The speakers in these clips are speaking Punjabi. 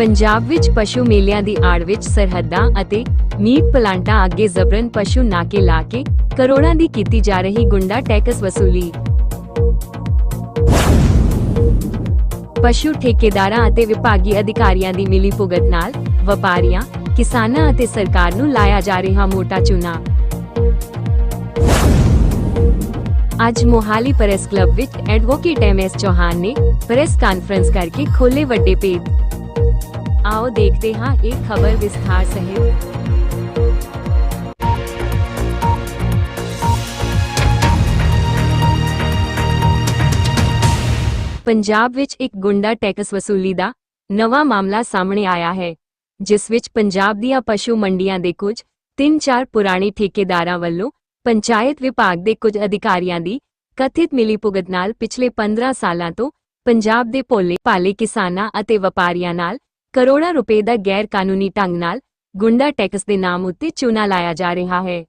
ਪੰਜਾਬ ਵਿੱਚ ਪਸ਼ੂ ਮੇਲਿਆਂ ਦੀ ਆੜ ਵਿੱਚ ਸਰਹੱਦਾਂ ਅਤੇ ਮੀਟ ਪਲਾਂਟਾਂ ਅੱਗੇ ਜ਼ਬਰਨ ਪਸ਼ੂ ਨਾਕੇ ਲਾ ਕੇ ਕਰੋੜਾਂ ਦੀ ਕੀਤੀ ਜਾ ਰਹੀ ਗੁੰਡਾ ਟੈਕਸ ਵਸੂਲੀ। ਪਸ਼ੂ ਠੇਕੇਦਾਰਾਂ ਅਤੇ ਵਿਭਾਗੀ ਅਧਿਕਾਰੀਆਂ ਦੀ ਮਿਲੀ ਭੁਗਤ ਨਾਲ ਵਪਾਰੀਆਂ, ਕਿਸਾਨਾਂ ਅਤੇ ਸਰਕਾਰ ਨੂੰ ਲਾਇਆ ਜਾ ਰਿਹਾ ਮੋਟਾ ਚੂਨਾ। ਅੱਜ ਮੋਹਾਲੀ ਪ੍ਰੈਸ ਕਲੱਬ ਵਿੱਚ ਐਡਵੋਕੇਟ ਐਮ ਐਸ ਚੌਹਾਨ ਨੇ ਪ੍ਰੈਸ ਕਾਨਫਰੰਸ ਕਰਕੇ ਖੋਲੇ ਵੱਡੇ ਭੇਦ ਆਓ ਦੇਖਦੇ ਹਾਂ ਇਹ ਖਬਰ ਵਿਸਥਾਰ ਸਹਿਤ। ਪੰਜਾਬ ਵਿੱਚ ਇੱਕ ਗੁੰਡਾ ਟੈਕਸ ਵਸੂਲੀ ਦਾ ਨਵਾਂ ਮਾਮਲਾ ਸਾਹਮਣੇ ਆਇਆ ਹੈ, ਜਿਸ ਵਿੱਚ ਪੰਜਾਬ ਦੀਆਂ ਪਸ਼ੂ ਮੰਡੀਆਂ ਦੇ ਕੁਝ 3-4 ਪੁਰਾਣੇ ਠੇਕੇਦਾਰਾਂ ਵੱਲੋਂ ਪੰਚਾਇਤ ਵਿਭਾਗ ਦੇ ਕੁਝ ਅਧਿਕਾਰੀਆਂ ਦੀ ਕਥਿਤ ਮਿਲੀਭੁਗਤ ਨਾਲ ਪਿਛਲੇ 15 ਸਾਲਾਂ ਤੋਂ ਪੰਜਾਬ ਦੇ ਭੋਲੇ ਭਾਲੇ ਕਿਸਾਨਾਂ ਅਤੇ ਵਪਾਰੀਆਂ ਨਾਲ ਕਰੋੜਾਂ ਰੁਪਏ ਦਾ ਗੈਰ ਕਾਨੂੰਨੀ ਢੰਗ ਨਾਲ ਗੁੰਡਾ ਟੈਕਸ ਦੇ ਨਾਮ ਉੱਤੇ ਚੂਨਾ ਲਾਇਆ ਜਾ ਰਿਹਾ ਹੈ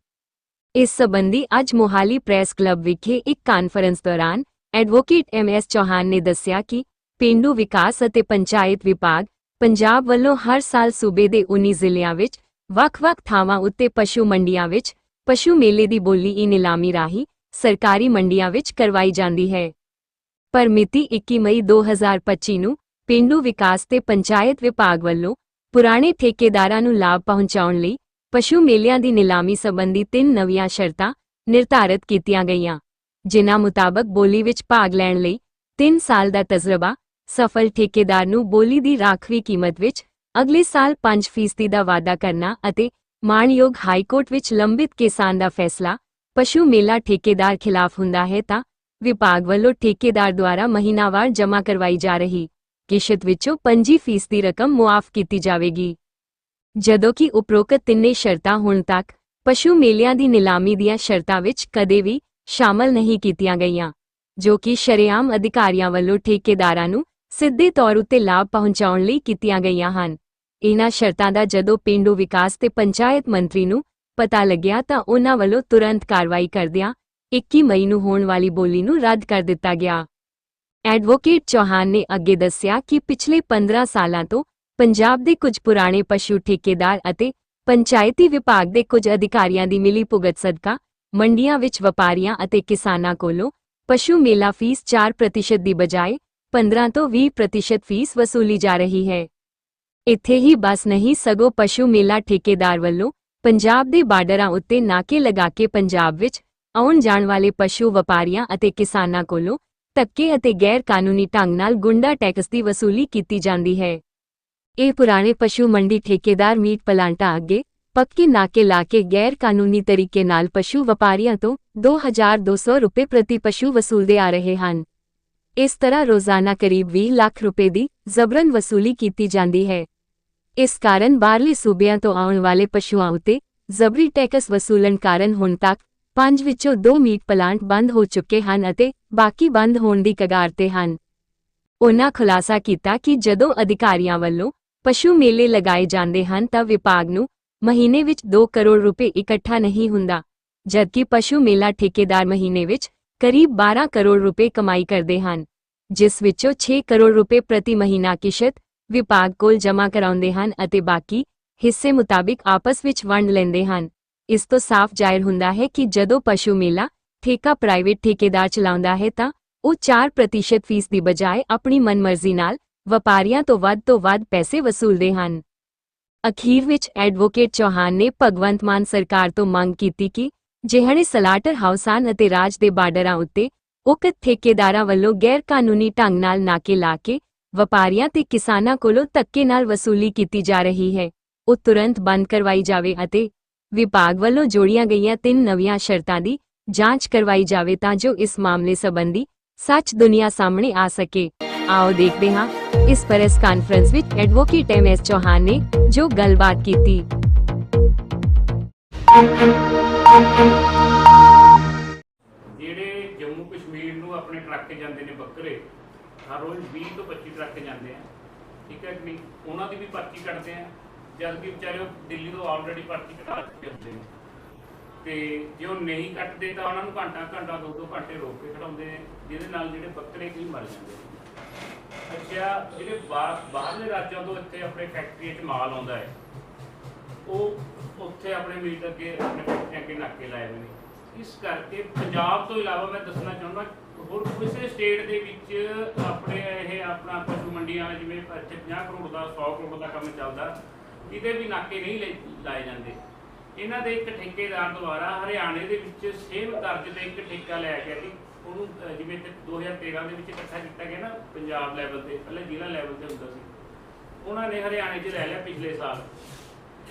ਇਸ ਸਬੰਧੀ ਅੱਜ ਮੋਹਾਲੀ ਪ੍ਰੈਸ ਕਲੱਬ ਵਿਖੇ ਇੱਕ ਕਾਨਫਰੰਸ ਦੌਰਾਨ ਐਡਵੋਕੇਟ ਐਮ.ਐਸ. ਚੌਹਾਨ ਨੇ ਦੱਸਿਆ ਕਿ ਪੇਂਡੂ ਵਿਕਾਸ ਅਤੇ ਪੰਚਾਇਤ ਵਿਭਾਗ ਪੰਜਾਬ ਵੱਲੋਂ ਹਰ ਸਾਲ ਸੂਬੇ ਦੇ 19 ਜ਼ਿਲ੍ਹਿਆਂ ਵਿੱਚ ਵੱਖ-ਵੱਖ ਥਾਵਾਂ ਉੱਤੇ ਪਸ਼ੂ ਮੰਡੀਆਂ ਵਿੱਚ ਪਸ਼ੂ ਮੇਲੇ ਦੀ ਬੋਲੀ ਈ ਨਿਲਾਮੀ ਰਾਹੀਂ ਸਰਕਾਰੀ ਮੰਡੀਆਂ ਵਿੱਚ ਕਰਵਾਈ ਜਾਂਦੀ ਹੈ ਪਰ ਮਿਤੀ 21 ਮਈ 2025 ਨੂੰ ਪੇਂਡੂ ਵਿਕਾਸ ਤੇ ਪੰਚਾਇਤ ਵਿਭਾਗ ਵੱਲੋਂ ਪੁਰਾਣੇ ਠੇਕੇਦਾਰਾਂ ਨੂੰ ਲਾਭ ਪਹੁੰਚਾਉਣ ਲਈ ਪਸ਼ੂ ਮੇਲਿਆਂ ਦੀ ਨਿਲਾਮੀ ਸੰਬੰਧੀ ਤਿੰਨ ਨਵੀਆਂ ਸ਼ਰਤਾਂ ਨਿਰਧਾਰਤ ਕੀਤੀਆਂ ਗਈਆਂ, ਜਿਨ੍ਹਾਂ ਮੁਤਾਬਕ ਬੋਲੀ ਵਿੱਚ ਭਾਗ ਲੈਣ ਲਈ 3 ਸਾਲ ਦਾ ਤਜਰਬਾ ਸਫਲ ਠੇਕੇਦਾਰ ਨੂੰ ਬੋਲੀ ਦੀ ਰਾਖਵੀ ਕੀਮਤ ਵਿੱਚ ਅਗਲੇ ਸਾਲ 5% ਦਾ ਵਾਅਦਾ ਕਰਨਾ ਅਤੇ ਮਾਣਯੋਗ ਹਾਈਕੋਰਟ ਵਿੱਚ ਲੰਬਿਤ ਕਿਸਾਨ ਦਾ ਫੈਸਲਾ ਪਸ਼ੂ ਮੇਲਾ ਠੇਕੇਦਾਰ ਖਿਲਾਫ ਹੁੰਦਾ ਹੈ ਤਾਂ ਵਿਭਾਗ ਵੱਲੋਂ ਠੇਕੇਦਾਰ ਦੁਆਰਾ ਮਹੀਨਾਵਾਰ ਜਮ੍ਹਾਂ ਕਰਵਾਈ ਜਾ ਰਹੀ ਕਿਸ਼ਤ ਵਿੱਚੋਂ 25% ਦੀ ਰਕਮ ਮੁਆਫ ਕੀਤੀ ਜਾਵੇਗੀ। ਜਦੋਂ ਕਿ ਉਪਰੋਕਤ ਤਿੰਨੇ ਸ਼ਰਤਾਂ ਹੁਣ ਤੱਕ ਪਸ਼ੂ ਮੇਲਿਆਂ ਦੀ ਨਿਲਾਮੀ ਦੀਆਂ ਸ਼ਰਤਾਂ ਵਿੱਚ ਕਦੇ ਵੀ ਸ਼ਾਮਲ ਨਹੀਂ ਕੀਤੀਆਂ ਗਈਆਂ, ਜੋ ਕਿ ਸ਼ਰੇਆਮ ਅਧਿਕਾਰੀਆਂ ਵੱਲੋਂ ਠੇਕੇਦਾਰਾਂ ਨੂੰ ਸਿੱਧੇ ਤੌਰ ਉੱਤੇ ਲਾਭ ਪਹੁੰਚਾਉਣ ਲਈ ਕੀਤੀਆਂ ਗਈਆਂ ਹਨ। ਇਹਨਾਂ ਸ਼ਰਤਾਂ ਦਾ ਜਦੋਂ ਪਿੰਡੂ ਵਿਕਾਸ ਤੇ ਪੰਚਾਇਤ ਮੰਤਰੀ ਨੂੰ ਪਤਾ ਲੱਗਿਆ ਤਾਂ ਉਹਨਾਂ ਵੱਲੋਂ ਤੁਰੰਤ ਕਾਰਵਾਈ ਕਰਦਿਆਂ 21 ਮਈ ਨੂੰ ਹੋਣ ਵਾਲੀ ਬੋਲੀ ਨੂੰ ਰੱਦ ਕਰ ਦਿੱਤਾ ਗਿਆ। ਐਡਵੋਕੇਟ ਚੌਹਾਨ ਨੇ ਅੱਗੇ ਦੱਸਿਆ ਕਿ ਪਿਛਲੇ 15 ਸਾਲਾਂ ਤੋਂ ਪੰਜਾਬ ਦੇ ਕੁਝ ਪੁਰਾਣੇ ਪਸ਼ੂ ਠੇਕੇਦਾਰ ਅਤੇ ਪੰਚਾਇਤੀ ਵਿਭਾਗ ਦੇ ਕੁਝ ਅਧਿਕਾਰੀਆਂ ਦੀ ਮਿਲੀ ਭੁਗਤ ਸਦਕਾ ਮੰਡੀਆਂ ਵਿੱਚ ਵਪਾਰੀਆਂ ਅਤੇ ਕਿਸਾਨਾਂ ਕੋਲੋਂ ਪਸ਼ੂ ਮੇਲਾ ਫੀਸ 4% ਦੀ ਬਜਾਏ 15 ਤੋਂ 20% ਫੀਸ ਵਸੂਲੀ ਜਾ ਰਹੀ ਹੈ। ਇੱਥੇ ਹੀ ਬਸ ਨਹੀਂ, ਸਗੋਂ ਪਸ਼ੂ ਮੇਲਾ ਠੇਕੇਦਾਰ ਵੱਲੋਂ ਪੰਜਾਬ ਦੇ ਬਾਰਡਰਾਂ ਉੱਤੇ ਨਾਕੇ ਲਗਾ ਕੇ ਪੰਜਾਬ ਵਿੱਚ ਆਉਣ ਜਾਣ ਵਾਲੇ ਪਸ਼ੂ ਵਪਾਰੀਆਂ ਅਤੇ ਕਿਸਾਨਾਂ ਕੋਲੋਂ ਧੱਕੇ ਅਤੇ ਗੈਰ ਕਾਨੂੰਨੀ ਢੰਗ ਨਾਲ ਗੁੰਡਾ ਟੈਕਸ ਦੀ ਵਸੂਲੀ ਕੀਤੀ ਜਾਂਦੀ ਹੈ। ਇਹ ਪੁਰਾਣੇ ਪਸ਼ੂ ਮੰਡੀ ਠੇਕੇਦਾਰ ਮੀਟ ਪਲਾਂਟਾਂ ਅੱਗੇ ਪੱਕੇ ਨਾਕੇ ਲਾ ਕੇ ਗੈਰ ਕਾਨੂੰਨੀ ਤਰੀਕੇ ਨਾਲ ਪਸ਼ੂ ਵਪਾਰੀਆਂ ਤੋਂ 2200 ਰੁਪਏ ਪ੍ਰਤੀ ਪਸ਼ੂ ਵਸੂਲਦੇ ਆ ਰਹੇ ਹਨ। ਇਸ ਤਰ੍ਹਾਂ ਰੋਜ਼ਾਨਾ ਕਰੀਬ 20 ਲੱਖ ਰੁਪਏ ਦੀ ਜ਼ਬਰਨ ਵਸੂਲੀ ਕੀਤੀ ਜਾਂਦੀ ਹੈ। ਇਸ ਕਾਰਨ ਬਾਹਰਲੇ ਸੂਬਿਆਂ ਤੋਂ ਆਉਣ ਵਾਲੇ ਪਸ਼ੂਆਂ ਉਤੇ ਜ਼ਬਰੀ ਟੈਕਸ ਵਸੂਲਣ ਕਾਰਨ ਹੁਣ ਤੱਕ ਪੰਜ ਵਿੱਚੋਂ ਦੋ ਮੀਟ ਪਲਾਂਟ ਬੰਦ ਹੋ ਚੁੱਕੇ ਹਨ ਅਤੇ ਬਾਕੀ ਬੰਦ ਹੋਣ ਦੀ ਕਗਾਰ ਤੇ ਹਨ। ਉਹਨਾਂ ਖੁਲਾਸਾ ਕੀਤਾ ਕਿ ਜਦੋਂ ਅਧਿਕਾਰੀਆਂ ਵੱਲੋਂ ਪਸ਼ੂ ਮੇਲੇ ਲਗਾਏ ਜਾਂਦੇ ਹਨ ਤਾਂ ਵਿਭਾਗ ਨੂੰ ਮਹੀਨੇ ਵਿੱਚ 2 ਕਰੋੜ ਰੁਪਏ ਇਕੱਠਾ ਨਹੀਂ ਹੁੰਦਾ, ਜਦਕਿ ਪਸ਼ੂ ਮੇਲਾ ਠੇਕੇਦਾਰ ਮਹੀਨੇ ਵਿੱਚ ਕਰੀਬ 12 ਕਰੋੜ ਰੁਪਏ ਕਮਾਈ ਕਰਦੇ ਹਨ, ਜਿਸ ਵਿੱਚੋਂ 6 ਕਰੋੜ ਰੁਪਏ ਪ੍ਰਤੀ ਮਹੀਨਾ ਕਿਸ਼ਤ ਵਿਭਾਗ ਕੋਲ ਜਮ੍ਹਾਂ ਕਰਾਉਂਦੇ ਹਨ ਅਤੇ ਬਾਕੀ ਹਿੱਸੇ ਮੁਤਾਬਿਕ ਆਪਸ ਵਿੱਚ ਵੰਡ ਲੈਂਦੇ ਹਨ। ਇਸ ਤੋਂ ਸਾਫ਼ ਜ਼ਾਹਿਰ ਹੁੰਦਾ ਹੈ ਕਿ ਜਦੋਂ ਪਸ਼ੂ ਮੇਲਾ, ਠੇਕਾ ਪ੍ਰਾਈਵੇਟ ਠੇਕੇਦਾਰ ਚਲਾਉਂਦਾ ਹੈ ਤਾਂ ਉਹ 4% ਫੀਸ ਦੀ ਬਜਾਏ ਆਪਣੀ ਮਨਮਰਜ਼ੀ ਨਾਲ ਵਪਾਰੀਆਂ ਤੋਂ ਵੱਧ ਤੋਂ ਵੱਧ ਪੈਸੇ ਵਸੂਲਦੇ ਹਨ। ਅਖੀਰ ਵਿੱਚ ਐਡਵੋਕੇਟ ਚੌਹਾਨ ਨੇ ਭਗਵੰਤ ਮਾਨ ਸਰਕਾਰ ਤੋਂ ਮੰਗ ਕੀਤੀ ਕਿ ਜਿਹੜੇ ਸਲਾਟਰ ਹਾਊਸਾਂ ਅਤੇ ਰਾਜ ਦੇ ਬਾਰਡਰਾਂ ਉੱਤੇ ਉਕਤ ਠੇਕੇਦਾਰਾਂ ਵੱਲੋਂ ਗੈਰ ਕਾਨੂੰਨੀ ਢੰਗ ਨਾਲ ਨਾਕੇ ਲਾ ਕੇ ਵਪਾਰੀਆਂ ਤੇ ਕਿਸਾਨਾਂ ਕੋਲੋਂ ਧੱਕੇ ਨਾਲ ਵਸੂਲੀ ਕੀਤੀ ਜਾ ਰਹੀ ਹੈ, ਉਹ ਤੁਰੰਤ ਬੰਦ ਕਰਵਾਈ ਜਾਵੇ ਅਤੇ ਵਿਭਾਗ ਵੱਲੋਂ ਜੋੜੀਆਂ ਗਈਆਂ ਤਿੰਨ ਨਵੀਆਂ ਸ਼ਰਤਾਂ ਦੀ ਜਾਂਚ ਕਰਵਾਈ ਜਾਵੇ ਤਾਂ ਜੋ ਇਸ ਮਾਮਲੇ ਸੰਬੰਧੀ ਸੱਚ ਦੁਨੀਆ ਸਾਹਮਣੇ ਆ ਸਕੇ। ਆਓ ਦੇਖਦੇ ਹਾਂ। ਇਸ ਪ੍ਰੈਸ ਕਾਨਫਰੰਸ ਵਿੱਚ ਐਡਵੋਕੇਟ ਐਮ ਐਸ ਚੌਹਾਨ ਨੇ ਜੋ ਗੱਲਬਾਤ ਕੀਤੀ। ਜਿਹੜੇ ਜੰਮੂ ਕਸ਼ਮੀਰ ਨੂੰ ਆਪਣੇ ਟਰੱਕ ਜਾਂਦੇ ਨੇ ਬੱਕਰੇ, ਹਰ ਰੋਜ਼ 20 ਤੋਂ 25 ਟਰੱਕ ਜਾਂਦੇ ਆ। ਠੀਕ ਹੈ ਕਿ ਨਹੀਂ? ਉਹਨਾਂ ਦੀ ਵੀ ਪਰਚੀ ਕੱਟਦੇ ਆ। ਜਦ ਕਿ ਵਿਚਾਰੇ ਉਹ ਦਿੱਲੀ ਤੋਂ ਆਲਰੇਡੀ ਪਰਚੀ ਕਟਾ ਚੁੱਕੇ ਹੁੰਦੇ ਨੇ ਤੇ ਜੇ ਉਹ ਨਹੀਂ ਕੱਟਦੇ ਤਾਂ ਉਹਨਾਂ ਨੂੰ ਘੰਟਾ ਘੰਟਾ, ਦੋ ਦੋ ਘੰਟੇ ਰੋਕ ਕੇ ਖੜਾਉਂਦੇ ਨੇ, ਜਿਹਦੇ ਨਾਲ ਜਿਹੜੇ ਬੱਕਰੇ ਵੀ ਮਰ ਜਾਂਦੇ ਨੇ। ਅੱਛਾ, ਜਿਹੜੇ ਬਾਹਰਲੇ ਰਾਜਾਂ ਤੋਂ ਇੱਥੇ ਆਪਣੇ ਫੈਕਟਰੀ 'ਚ ਮਾਲ ਆਉਂਦਾ ਹੈ, ਉਹ ਉੱਥੇ ਆਪਣੇ ਮੀਟ ਅੱਗੇ, ਆਪਣੇ ਫੈਕਟਰੀਆਂ ਅੱਗੇ ਨਾਕੇ ਲਾਏ ਹੋਏ ਨੇ। ਇਸ ਕਰਕੇ ਪੰਜਾਬ ਤੋਂ ਇਲਾਵਾ ਮੈਂ ਦੱਸਣਾ ਚਾਹੁੰਦਾ, ਹੋਰ ਕਿਸੇ ਸਟੇਟ ਦੇ ਵਿੱਚ ਆਪਣੇ ਇਹ ਆਪਣਾ ਪਸ਼ੂ ਮੰਡੀਆਂ ਜਿਵੇਂ 50 ਕਰੋੜ ਦਾ 100 ਕਰੋੜ ਦਾ ਕੰਮ ਚੱਲਦਾ ਕਿਤੇ ਵੀ ਨਾਕੇ ਨਹੀਂ ਲਾ- ਲਾਏ ਜਾਂਦੇ। ਇਹਨਾਂ ਦੇ ਇੱਕ ਠੇਕੇਦਾਰ ਦੁਆਰਾ ਹਰਿਆਣੇ ਦੇ ਵਿੱਚ ਸੇਮ ਦਰਜ ਤੇ ਇੱਕ ਠੇਕਾ ਲਿਆ ਗਿਆ ਸੀ। ਉਹਨੂੰ ਅਹ, ਜਿਵੇਂ ਤੇ 2013 ਦੇ ਵਿੱਚ ਇਕੱਠਾ ਕੀਤਾ ਗਿਆ ਨਾ ਪੰਜਾਬ ਲੈਵਲ ਤੇ ਪਹਿਲੇ ਜ਼ਿਲ੍ਹਾ ਲੈਵਲ ਤੇ ਹੁੰਦਾ ਸੀ। ਉਹਨਾਂ ਨੇ ਹਰਿਆਣੇ 'ਚ ਲੈ ਲਿਆ ਪਿਛਲੇ ਸਾਲ।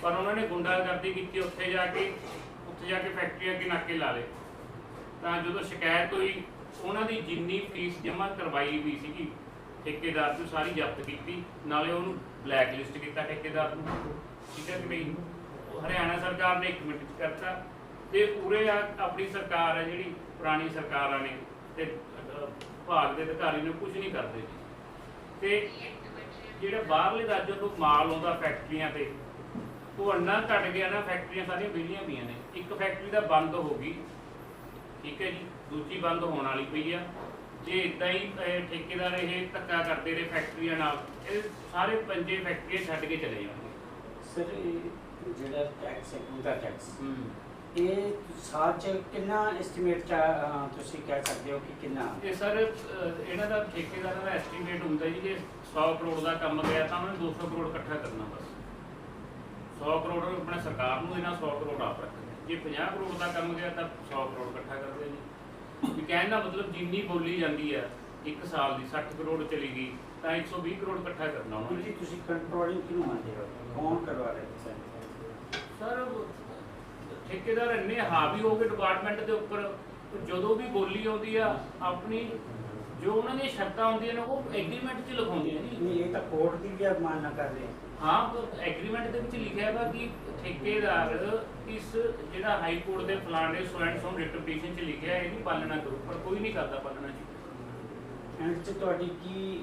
ਪਰ ਉਹਨਾਂ ਨੇ ਗੁੰਡਾਗਰਦੀ ਕੀਤੀ ਉੱਥੇ ਜਾ ਕੇ ਉੱਥੇ ਜਾ ਕੇ ਫੈਕਟਰੀਆਂ ਅੱਗੇ ਨਾਕੇ ਲਾ ਲਏ। ਤਾਂ ਜਦੋਂ ਸ਼ਿਕਾਇਤ ਹੋਈ ਉਹਨਾਂ ਦੀ ਜਿੰਨੀ ਫੀਸ ਜਮ੍ਹਾਂ ਕਰਵਾਈ ਵੀ ਸੀਗੀ ਠੇਕੇਦਾਰ ਤੋਂ ਸਾਰੀ ਜ਼ਬਤ ਕੀਤੀ ਨਾਲੇ ਉਹਨੂੰ ਬਲੈਕ ਲਿਸਟ ਕੀਤਾ ਠੇਕੇਦਾਰ ਨੂੰ ਠੀਕ ਹੈ ਕਿ ਨਹੀਂ? ਹਰਿਆਣਾ ਸਰਕਾਰ ਨੇ ਇੱਕ ਮਿੰਟ ਚ ਕਰਤਾ। ਤੇ ਉਰੇ ਆ ਆਪਣੀ ਸਰਕਾਰ ਹੈ ਜਿਹੜੀ, ਪੁਰਾਣੀ ਸਰਕਾਰਾਂ ਨੇ ਤੇ ਭਾਗ ਦੇ ਅਧਿਕਾਰੀ ਨੇ ਕੁਝ ਨਹੀਂ ਕਰਦੇ ਤੇ ਜਿਹੜੇ ਬਾਹਰਲੇ ਰਾਜਾਂ ਤੋਂ ਮਾਲ ਆਉਂਦਾ ਫੈਕਟਰੀਆਂ ਤੇ, ਉਹ ਅੰਨਾ ਘਟ ਗਿਆ ਨਾ, ਫੈਕਟਰੀਆਂ ਸਾਰੀਆਂ ਵਿਹਲੀਆਂ ਪਈਆਂ ਨੇ। ਇੱਕ ਫੈਕਟਰੀ ਦਾ ਬੰਦ ਹੋ ਗਈ। ਠੀਕ ਹੈ ਜੀ, ਦੂਜੀ ਬੰਦ ਹੋਣ ਵਾਲੀ ਪਈ ਆ। ਜੇ ਇਦਾਂ ਹੀ ਇਹ ਠੇਕੇਦਾਰ ਇਹ ਧੱਕਾ ਕਰਦੇ ਰਹੇ ਫੈਕਟਰੀਆਂ ਨਾਲ ਇਹ ਸਾਰੇ ਪੰਜੇ ਫੈਕਟਰੀਆਂ ਛੱਡ ਕੇ ਚਲੇ ਜਾਣਗੇ। ਸਰ ਇਹ ਜਿਹੜਾ ਟੈਕਸ ਹੈ ਉਹਦਾ ਟੈਕਸ ਹੂੰ। ਇਹ ਸਾਲ ਚ ਕਿੰਨਾ ਐਸਟੀਮੇਟ ਚ ਅਹ, ਤੁਸੀਂ ਕਹਿ ਸਕਦੇ ਹੋ ਕਿ ਕਿੰਨਾ? ਇਹ ਸਰ ਇਹਨਾਂ ਦਾ ਠੇਕੇਦਾਰਾਂ ਦਾ ਐਸਟੀਮੇਟ ਹੁੰਦਾ ਜੀ ਜੇ 100 ਕਰੋੜ ਦਾ ਕੰਮ ਗਿਆ ਤਾਂ ਉਹਨਾਂ ਨੇ 200 ਕਰੋੜ ਇਕੱਠਾ ਕਰਨਾ ਬਸ। 100 ਕਰੋੜ ਆਪਣੇ ਸਰਕਾਰ ਨੂੰ ਇਹਨਾਂ 100 ਕਰੋੜ ਆਪ ਰੱਖਦੇ ਜੇ 50 ਕਰੋੜ ਦਾ ਕੰਮ ਗਿਆ ਤਾਂ 100 ਕਰੋੜ ਇਕੱਠਾ ਕਰਦੇ ਜੀ ਵੀ ਕਹਿਣ ਦਾ ਮਤਲਬ ਜਿੰਨੀ ਬੋਲੀ ਜਾਂਦੀ ਆ ਇੱਕ ਸਾਲ ਦੀ 60 ਕਰੋੜ ਚਲੀ ਗਈ ਤਾਂ 120 ਕਰੋੜ ਇਕੱਠਾ ਕਰਨਾ ਉਹਨਾਂ ਨੇ। ਤੁਸੀਂ ਕੰਟਰੋਲਿੰਗ ਕਿਹਨੂੰ ਮੰਨਦੇ ਹੋ? ਕੌਣ ਕਰਵਾ ਰਿਹਾ ਹੈ ਸਰ ਠੇਕੇਦਾਰ ਇੰਨੇ ਹਾਵੀ ਹੋ ਗਏ ਡਿਪਾਰਟਮੈਂਟ ਦੇ ਉੱਪਰ ਜਦੋਂ ਵੀ ਬੋਲੀ ਆਉਂਦੀ ਆ ਆਪਣੀ ਜੋ ਉਹਨਾਂ ਦੀਆਂ ਸ਼ਰਤਾਂ ਹੁੰਦੀਆਂ ਨੇ ਉਹ ਐਗਰੀਮੈਂਟ 'ਚ ਲਿਖਾਉਂਦੇ ਨੇ। ਜੀ ਨਹੀਂ ਇਹ ਤਾਂ ਕੋਰਟ ਦੀ ਵੀ ਅਵਮਾਨਨਾ ਕਰ ਰਹੇ। ਹੈ। ਹਾਂ ਐਗਰੀਮੈਂਟ ਦੇ ਵਿੱਚ ਲਿਖਿਆ ਹੈਗਾ ਕਿ ਠੇਕੇਦਾਰ ਇਸ ਜਿਹੜਾ ਹਾਈ ਕੋਰਟ ਦੇ ਫਲਾਣੇ so and so writ petition 'ਚ ਲਿਖਿਆ ਹੈ ਇਹਦੀ ਪਾਲਣਾ ਕਰੋ ਪਰ ਕੋਈ ਨਹੀਂ ਕਰਦਾ ਪਾਲਣਾ ਜੀ। ਐਂਡ ਚ ਤੁਹਾਡੀ ਕੀ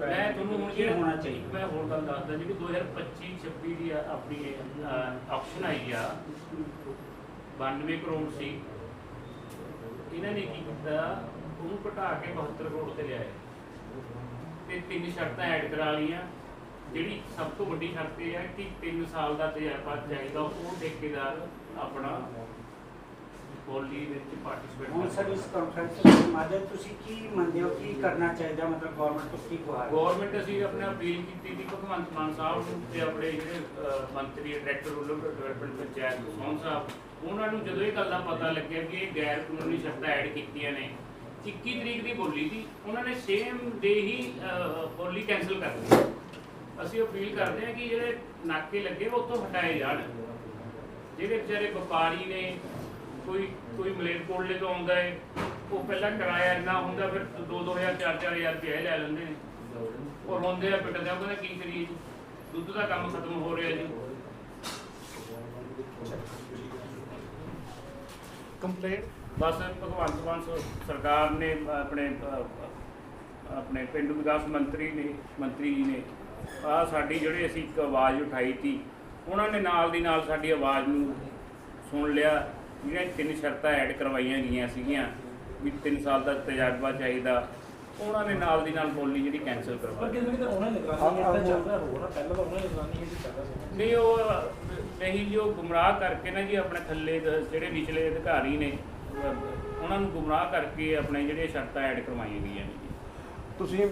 ਮੈਂ ਤੁਹਾਨੂੰ ਹੁਣ ਜਿਹੜਾ ਹੋਣਾ ਚਾਹੀਦਾ? ਮੈਂ ਹੋਰ ਗੱਲ ਦੱਸਦਾ ਜਿਹੜੀ 2025 26 ਦੀ ਆਪਣੀ ਆਪਸ਼ਨ ਆਈ ਆ। 92 ਕਰੋੜ ਸੀ। ਇਹਨਾਂ ਨੇ ਕੀ ਕੀਤਾ? ਉਹਨੂੰ ਘਟਾ ਕੇ 72 ਕਰੋੜ ਤੇ ਲਿਆਏ ਤੇ ਤਿੰਨ ਸ਼ਰਤਾਂ ਐਡ ਕਰਾ ਲਈਆਂ। ਜਿਹੜੀ ਸਭ ਤੋਂ ਵੱਡੀ ਸ਼ਰਤ ਇਹ ਹੈ ਕਿ 3 ਸਾਲ ਦਾ ਤਜਰਬਾ ਚਾਹੀਦਾ ਉਹ ਠੇਕੇਦਾਰ ਆਪਣਾ ਬੋਲੀ ਵਿੱਚ ਪਾਰਟਿਸਿਪੇਟ ਹੁਣ ਸਰ ਇਸ ਕਾਨਫਰੰਸ ਦੇ ਮਾਧਿਅਮ ਤੁਸੀਂ ਕੀ ਮੰਨਦੇ ਹੋ ਕੀ ਕਰਨਾ ਚਾਹੀਦਾ? ਮਤਲਬ ਗਵਰਨਮੈਂਟ ਤੋਂ ਕੀ ਗੁਹਾਰ? ਗਵਰਨਮੈਂਟ ਅਸੀਂ ਆਪਣੇ ਅਪੀਲ ਕੀਤੀ ਸੀ ਭਗਵੰਤ ਮਾਨ ਸਾਹਿਬ ਨੂੰ ਤੇ ਆਪਣੇ ਜਿਹੜੇ ਮੰਤਰੀ director rural development panchayat Sohan Sahib ਉਹਨਾਂ ਨੂੰ ਜਦੋਂ ਇਹ ਗੱਲ ਦਾ ਪਤਾ ਲੱਗਿਆ ਕਿ ਇਹ ਗੈਰ ਕਾਨੂੰਨੀ ਸ਼ਰਤਾਂ ਐਡ ਕੀਤੀਆਂ ਨੇ 21 ਤਰੀਕ ਦੀ ਬੋਲੀ ਸੀ ਉਹਨਾਂ ਨੇ ਸੇਮ ਡੇ ਹੀ ਬੋਲੀ ਕੈਨਸਲ ਕਰ ਦਿੱਤੀ। ਅਸੀਂ ਅਪੀਲ ਕਰਦੇ ਹਾਂ ਕਿ ਜਿਹੜੇ ਨਾਕੇ ਲੱਗੇ ਉਹ ਉੱਥੋਂ ਹਟਾਏ ਜਾਣ। ਜਿਹੜੇ ਵਿਚਾਰੇ ਵਪਾਰੀ ਨੇ ਕੋਈ ਕੋਈ ਮਲੇਰਕੋਟਲੇ ਤੋਂ ਆਉਂਦਾ ਹੈ ਉਹ ਪਹਿਲਾਂ ਕਿਰਾਇਆ ਇੰਨਾ ਹੁੰਦਾ ਫਿਰ 2-2000 4-4000 ਰੁਪਏ ਲੈ ਲੈਂਦੇ ਨੇ। ਉਹ ਰੋਂਦੇ ਆ ਪਿੱਟਦੇ ਆ ਕਹਿੰਦੇ ਕੀ ਕਰੀਏ ਜੀ? ਦੁੱਧ ਦਾ ਕੰਮ ਖਤਮ ਹੋ ਰਿਹਾ ਜੀ। ਕੰਪਲੇਂਟ ਬਸ ਭਗਵੰਤ ਮਾਨ ਸਰਕਾਰ ਨੇ ਆਪਣੇ ਆਪਣੇ ਪਿੰਡੂ ਵਿਕਾਸ ਮੰਤਰੀ ਨੇ ਮੰਤਰੀ ਜੀ ਨੇ ਆ ਸਾਡੀ ਜਿਹੜੇ ਅਸੀਂ ਇੱਕ ਆਵਾਜ਼ ਉਠਾਈ ਸੀ ਉਹਨਾਂ ਨੇ ਨਾਲ ਦੀ ਨਾਲ ਸਾਡੀ ਆਵਾਜ਼ ਨੂੰ ਸੁਣ ਲਿਆ। ਜਿਹੜੀਆਂ ਤਿੰਨ ਸ਼ਰਤਾਂ ਐਡ ਕਰਵਾਈਆਂ ਗਈਆਂ ਸੀਗੀਆਂ ਵੀ 3 ਸਾਲ ਦਾ ਤਜਰਬਾ ਚਾਹੀਦਾ। ਉਹਨਾਂ ਨੇ ਨਾਲ ਦੀ ਨਾਲ ਬੋਲੀ ਜਿਹੜੀ ਕੈਨਸਲ ਕਰਵਾ ਪਰ ਦਿੱਤੀ। ਕਿਤੇ ਉਹਨਾਂ ਨੇ ਨਿਗਰਾਨੀ ਇਹ ਤਾਂ ਚੱਲਦਾ ਆ ਪਹਿਲਾਂ ਤਾਂ ਉਹਨਾਂ ਨੇ ਨਿਗਰਾਨੀ ਇਹ ਚੱਲਦਾ ਸੀ। ਨਹੀਂ ਉਹ ਨਹੀਂ ਜੀ ਉਹ ਗੁੰਮਰਾਹ ਕਰਕੇ ਨਾ ਜੀ ਆਪਣੇ ਥੱਲੇ ਜਿਹੜੇ ਨਿਚਲੇ ਅਧਿਕਾਰੀ ਨੇ ਉਹਨਾਂ ਨੂੰ ਗੁੰਮਰਾਹ ਕਰਕੇ ਆਪਣੇ ਜਿਹੜੇ ਸ਼ਰਤਾਂ ਐਡ ਕਰਵਾਈਆਂ ਗਈਆਂ ਨੇ ਜੀ। ਤੁਸੀਂ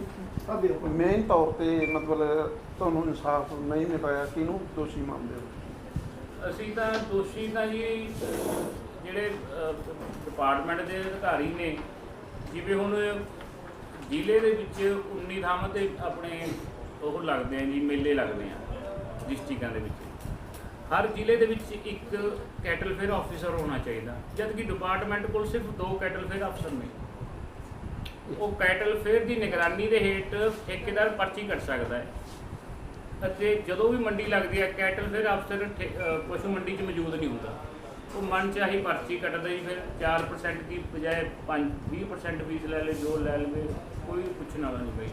ਮੇਨ ਤੌਰ ਤੇ ਮਤਲਬ ਤੁਹਾਨੂੰ ਇਨਸਾਫ ਨਹੀਂ ਮਿਲ ਕਿਹਨੂੰ ਦੋਸ਼ੀ ਮੰਨਦੇ ਹੋ? ਅਸੀਂ ਤਾਂ ਦੋਸ਼ੀ ਤਾਂ ਜੀ, ਜਿਹੜੇ ਡਿਪਾਰਟਮੈਂਟ ਦੇ ਅਧਿਕਾਰੀ ਨੇ, ਜਿਵੇਂ ਹੁਣ ਜ਼ਿਲ੍ਹੇ ਦੇ ਵਿੱਚ 19 ਥਾਵਾਂ ਤੇ ਆਪਣੇ ਉਹ ਲੱਗਦੇ ਆ ਜੀ, ਮੇਲੇ ਲੱਗਦੇ ਆ ਡਿਸਟ੍ਰਿਕਾਂ ਦੇ ਵਿੱਚ। ਹਰ ਜ਼ਿਲ੍ਹੇ ਦੇ ਵਿੱਚ ਇੱਕ ਕੈਟਲ ਫੇਅਰ ਆਫੀਸਰ ਹੋਣਾ ਚਾਹੀਦਾ, ਜਦਕਿ ਡਿਪਾਰਟਮੈਂਟ ਕੋਲ ਸਿਰਫ ਦੋ ਕੈਟਲ ਫੇਅਰ ਅਫਸਰ ਨੇ। ਉਹ ਕੈਟਲ ਫੇਅਰ ਦੀ ਨਿਗਰਾਨੀ ਦੇ ਹੇਠ ਠੇਕੇਦਾਰ ਪਰਚੀ ਕੱਟ ਸਕਦਾ ਹੈ। ਅਤੇ ਜਦੋਂ ਵੀ ਮੰਡੀ ਲੱਗਦੀ ਹੈ ਕੈਟਲ ਫਿਰ ਅਫਸਰ ਪਸ਼ੂ ਮੰਡੀ 'ਚ ਮੌਜੂਦ ਨਹੀਂ ਹੁੰਦਾ। ਉਹ ਮਨ ਚਾਹੀ ਪਰਚੀ ਕੱਟਦਾ ਜੀ ਫਿਰ 4% ਦੀ ਬਜਾਏ 5 20% ਫੀਸ ਲੈ ਲੈ ਜੋ ਲੈ ਲਵੇ ਕੋਈ ਪੁੱਛਣ ਵਾਲਾ ਨਹੀਂ ਬਈ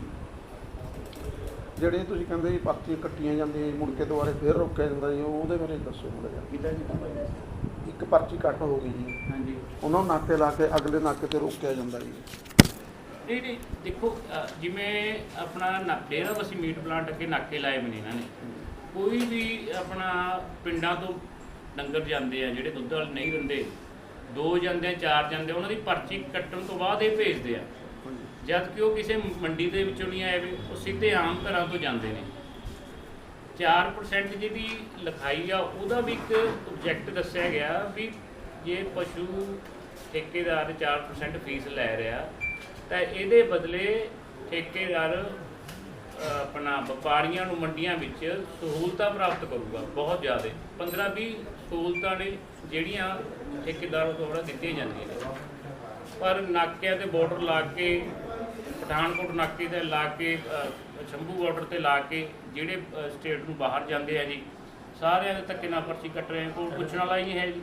ਜਿਹੜੇ ਤੁਸੀਂ ਕਹਿੰਦੇ ਜੀ ਪਰਚੀਆਂ ਕੱਟੀਆਂ ਜਾਂਦੀਆਂ ਜੀ ਮੁੜ ਕੇ ਦੁਬਾਰੇ ਫੇਰ ਰੋਕਿਆ ਜਾਂਦਾ ਜੀ ਉਹ- ਉਹਦੇ ਬਾਰੇ ਦੱਸੋ ਜਿਹਾ। ਕਿਦਾਂ ਜੀ ਇੱਕ ਪਰਚੀ ਕੱਟ ਹੋ ਗਈ ਜੀ। ਹਾਂਜੀ। ਉਹਨਾਂ ਨੂੰ ਨਾਕੇ ਲਾ ਕੇ ਅਗਲੇ ਨਾਕੇ ਤੇ ਰੋਕਿਆ ਜਾਂਦਾ ਜੀ। ਨਹੀਂ ਨਹੀਂ ਦੇਖੋ ਅ, ਜਿਵੇਂ ਆਪਣਾ ਨਾਕੇ ਡੇਰਾ ਵਸੀ ਮੀਟ ਪਲਾਂਟ ਅੱਗੇ ਨਾਕੇ ਲਾਏ ਹੋਏ ਨੇ ਇਹਨਾਂ ਨੇ। ਕੋਈ ਵੀ ਆਪਣਾ ਪਿੰਡਾਂ ਤੋਂ ਡੰਗਰ ਜਾਂਦੇ ਆ ਜਿਹੜੇ ਦੁੱਧ ਵਾਲੇ ਨਹੀਂ ਦਿੰਦੇ ਦੋ ਜਾਂਦੇ ਆ ਚਾਰ ਜਾਂਦੇ ਆ, ਉਹਨਾਂ ਦੀ ਪਰਚੀ ਕੱਟਣ ਤੋਂ ਬਾਅਦ ਇਹ ਭੇਜਦੇ ਆ। ਜਦ ਕਿ ਉਹ ਕਿਸੇ ਮੰਡੀ ਦੇ ਵਿੱਚੋਂ ਨਹੀਂ ਆਏ ਵੀ ਉਹ ਸਿੱਧੇ ਆਮ ਘਰਾਂ ਤੋਂ ਜਾਂਦੇ ਨੇ। 4% ਜਿਹਦੀ ਲਿਖਾਈ ਆ ਉਹਦਾ ਵੀ ਇੱਕ ਆਬਜੈਕਟ ਦੱਸਿਆ ਗਿਆ ਵੀ ਜੇ ਪਸ਼ੂ ਠੇਕੇਦਾਰ 4% ਫੀਸ ਲੈ ਰਿਹਾ ਤਾਂ ਇਹਦੇ ਬਦਲੇ ਠੇਕੇਦਾਰ ਆਪਣਾ ਵਪਾਰੀਆਂ ਨੂੰ ਮੰਡੀਆਂ ਵਿੱਚ ਸਹੂਲਤਾਂ ਪ੍ਰਾਪਤ ਕਰੂਗਾ, ਬਹੁਤ ਜ਼ਿਆਦਾ। 15 20 ਸਹੂਲਤਾਂ ਨੇ, ਜਿਹੜੀਆਂ ਠੇਕੇਦਾਰਾਂ ਦੁਆਰਾ ਦਿੱਤੀਆਂ ਜਾਂਦੀਆਂ ਨੇ। ਪਰ ਨਾਕਿਆਂ ਤੇ ਬਾਰਡਰ ਲਾ ਕੇ, ਪਠਾਨਕੋਟ ਨਾਕੇ ਤੇ ਲਾ ਕੇ ਸ਼ੰਭੂ ਬਾਰਡਰ ਤੇ ਲਾ ਕੇ, ਜਿਹੜੇ ਸਟੇਟ ਨੂੰ ਬਾਹਰ ਜਾਂਦੇ ਆ ਜੀ, ਸਾਰਿਆਂ ਦੇ ਧੱਕੇ ਨਾਲ ਪਰਚੀ ਕੱਟ ਰਹੇ ਆ, ਕੋਈ ਪੁੱਛਣ ਵਾਲਾ ਹੀ ਨਹੀਂ ਹੈ ਜੀ।